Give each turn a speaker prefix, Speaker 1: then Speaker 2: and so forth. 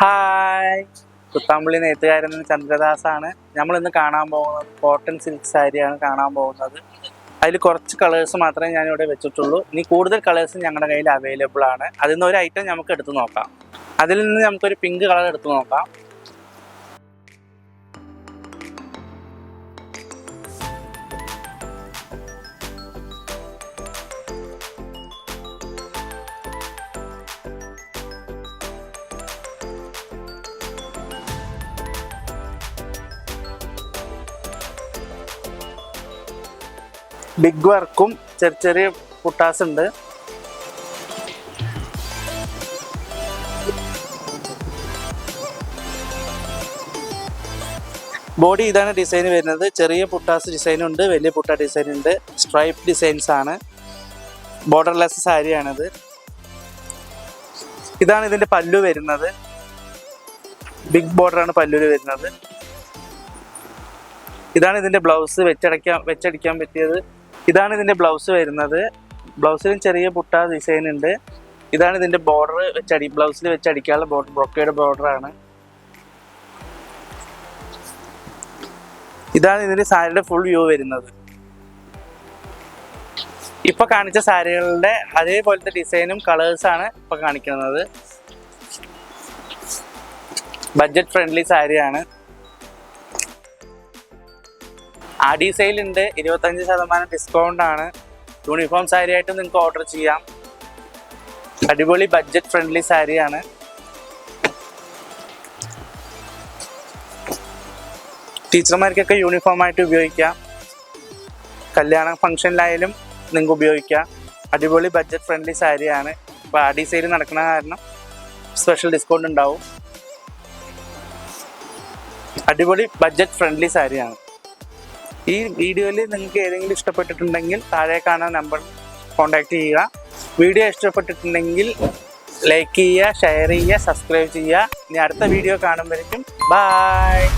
Speaker 1: Hi. Kuthampully നെയ്ത്തുകാരൻ ആണ് നമ്മൾ ഇന്ന് കാണാൻ പോകുന്നത് കോട്ടൺ സിൽക്ക് സാരിയാണ് കാണാൻ പോകുന്നത്. അതിൽ കുറച്ച് കളേഴ്സ് മാത്രമേ ഞാൻ ഇവിടെ വെച്ചിട്ടുള്ളൂ. ഇനി കൂടുതൽ കളേഴ്സ് ഞങ്ങളുടെ കയ്യിൽ അവൈലബിൾ ആണ്. അതിൽ നിന്ന് ഒരു ഐറ്റം നമുക്ക് എടുത്തു നോക്കാം. അതിൽ നിന്ന് നമുക്കൊരു പിങ്ക് കളർ എടുത്തു നോക്കാം. ബിഗ് വർക്കും ചെറിയ ചെറിയ പുട്ടാസ് ഉണ്ട് ബോഡി ഇതാണ് ഡിസൈൻ വരുന്നത്. ചെറിയ പുട്ടാസ് ഡിസൈൻ ഉണ്ട് വലിയ പുട്ട ഡിസൈൻ ഉണ്ട്. സ്ട്രൈപ്പ് ഡിസൈൻസ് ആണ്. ബോർഡർലെസ് സാരിയാണിത്. ഇതാണ് ഇതിന്റെ പല്ലു വരുന്നത്. ബിഗ് ബോർഡറാണ് പല്ലുവിൽ വരുന്നത്. ഇതാണ് ഇതിന്റെ ബ്ലൗസ് വെച്ചടയ്ക്കാൻ വെച്ചടിക്കാൻ പറ്റിയത്. ഇതാണ് ഇതിന്റെ ബ്ലൗസ് വരുന്നത്. ബ്ലൗസിലും ചെറിയ പുട്ട ഡിസൈൻ ഉണ്ട്. ഇതാണ് ഇതിന്റെ ബോർഡർ വെച്ചടി ബ്ലൗസിൽ വെച്ചടിക്കാനുള്ള ബോർഡർ ബ്രൊക്കയുടെ ബോർഡർ ആണ്. ഇതാണ് ഇതിന്റെ സാരിയുടെ ഫുൾ വ്യൂ വരുന്നത്. ഇപ്പൊ കാണിച്ച സാരികളുടെ അതേപോലത്തെ ഡിസൈനും കളേഴ്സ് ആണ് ഇപ്പൊ കാണിക്കുന്നത്. ബഡ്ജറ്റ് ഫ്രണ്ട്ലി സാരിയാണ്. ആഡി സെയിൽ ഉണ്ട് ഇരുപത്തഞ്ച് ശതമാനം ഡിസ്കൗണ്ട് ആണ്. യൂണിഫോം സാരി ആയിട്ട് നിങ്ങൾക്ക് ഓർഡർ ചെയ്യാം. അടിപൊളി ബഡ്ജറ്റ് ഫ്രണ്ട്ലി സാരിയാണ് ടീച്ചർമാർക്കൊക്കെ യൂണിഫോം ആയിട്ട് ഉപയോഗിക്കാം. കല്യാണ ഫംഗ്ഷനിലായാലും നിങ്ങൾക്ക് ഉപയോഗിക്കാം. അടിപൊളി ബഡ്ജറ്റ് ഫ്രണ്ട്ലി സാരിയാണ് ഇപ്പോൾ ആഡി സെയിൽ നടക്കുന്ന കാരണം സ്പെഷ്യൽ ഡിസ്കൗണ്ട് ഉണ്ടാവും. അടിപൊളി ബഡ്ജറ്റ് ഫ്രണ്ട്ലി സാരിയാണ് ഈ വീഡിയോയിൽ നിങ്ങൾക്ക് ഏതെങ്കിലും ഇഷ്ടപ്പെട്ടിട്ടുണ്ടെങ്കിൽ താഴെ കാണുന്ന നമ്പർ കോൺടാക്ട് ചെയ്യുക. വീഡിയോ ഇഷ്ടപ്പെട്ടിട്ടുണ്ടെങ്കിൽ ലൈക്ക് ചെയ്യുക ഷെയർ ചെയ്യുക സബ്സ്ക്രൈബ് ചെയ്യുക. ഇനി അടുത്ത വീഡിയോ കാണുമ്പോഴേക്കും. ബായ്.